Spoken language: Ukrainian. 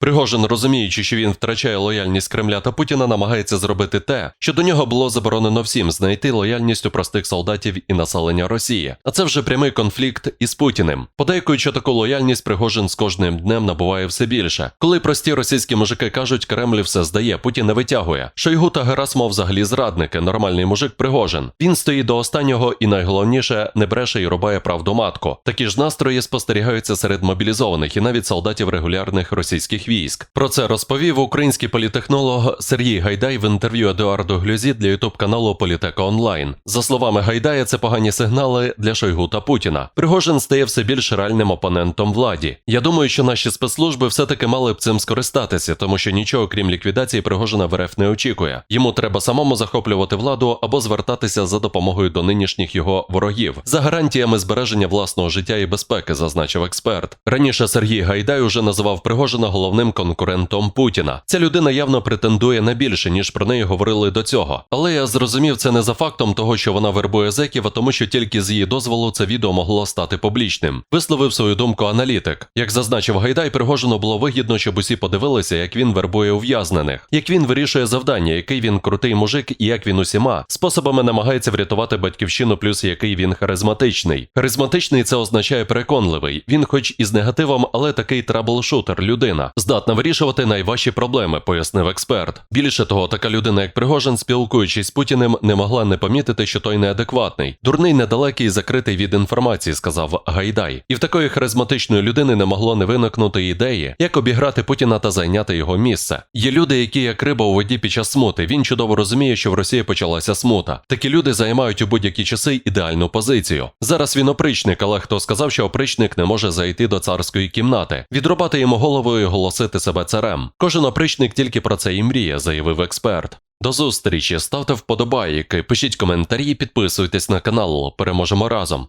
Пригожин, розуміючи, що він втрачає лояльність Кремля та Путіна, намагається зробити те, що до нього було заборонено всім знайти лояльність у простих солдатів і населення Росії. А це вже прямий конфлікт із Путіним. Подейкуючи таку лояльність, Пригожин з кожним днем набуває все більше. Коли прості російські мужики кажуть, Кремль все здає, Путін не витягує. Шойгу та Герасмов взагалі зрадники, нормальний мужик Пригожин. Він стоїть до останнього і найголовніше не бреше і рубає правду матку. Такі ж настрої спостерігаються серед мобілізованих і навіть солдатів регулярних російських військ. Про це розповів український політехнолог Сергій Гайдай в інтерв'ю Едуарду Глюзі для ютуб каналу Політека Онлайн. За словами Гайдая, це погані сигнали для Шойгу та Путіна. Пригожин стає все більш реальним опонентом владі. Я думаю, що наші спецслужби все-таки мали б цим скористатися, тому що нічого крім ліквідації Пригожина в РФ не очікує. Йому треба самому захоплювати владу або звертатися за допомогою до нинішніх його ворогів за гарантіями збереження власного життя і безпеки, зазначив експерт. Раніше Сергій Гайдай уже називав Пригожина головним конкурентом Путіна. Ця людина явно претендує на більше, ніж про неї говорили до цього. Але я зрозумів це не за фактом того, що вона вербує зеків, а тому, що тільки з її дозволу це відео могло стати публічним. Висловив свою думку аналітик. Як зазначив Гайдай, Пригожину було вигідно, щоб усі подивилися, як він вербує ув'язнених, як він вирішує завдання, який він крутий мужик і як він усіма способами намагається врятувати батьківщину, плюс який він харизматичний. Харизматичний це означає переконливий. Він, хоч і з негативом, але такий траблшутер, людина, здатна вирішувати найважчі проблеми, пояснив експерт. Більше того, така людина, як Пригожин, спілкуючись з Путіним, не могла не помітити, що той неадекватний, дурний, недалекий і закритий від інформації, сказав Гайдай. І в такої харизматичної людини не могло не виникнути ідеї, як обіграти Путіна та зайняти його місце. Є люди, які як риба у воді під час смути. Він чудово розуміє, що в Росії почалася смута. Такі люди займають у будь-які часи ідеальну позицію. Зараз він опричник, але хто сказав, що опричник не може зайти до царської кімнати, відрубати йому голову і оголосити себе царем. Кожен опричник тільки про це і мріє, заявив експерт. До зустрічі, ставте вподобайки, пишіть коментарі, підписуйтесь на канал. Переможемо разом.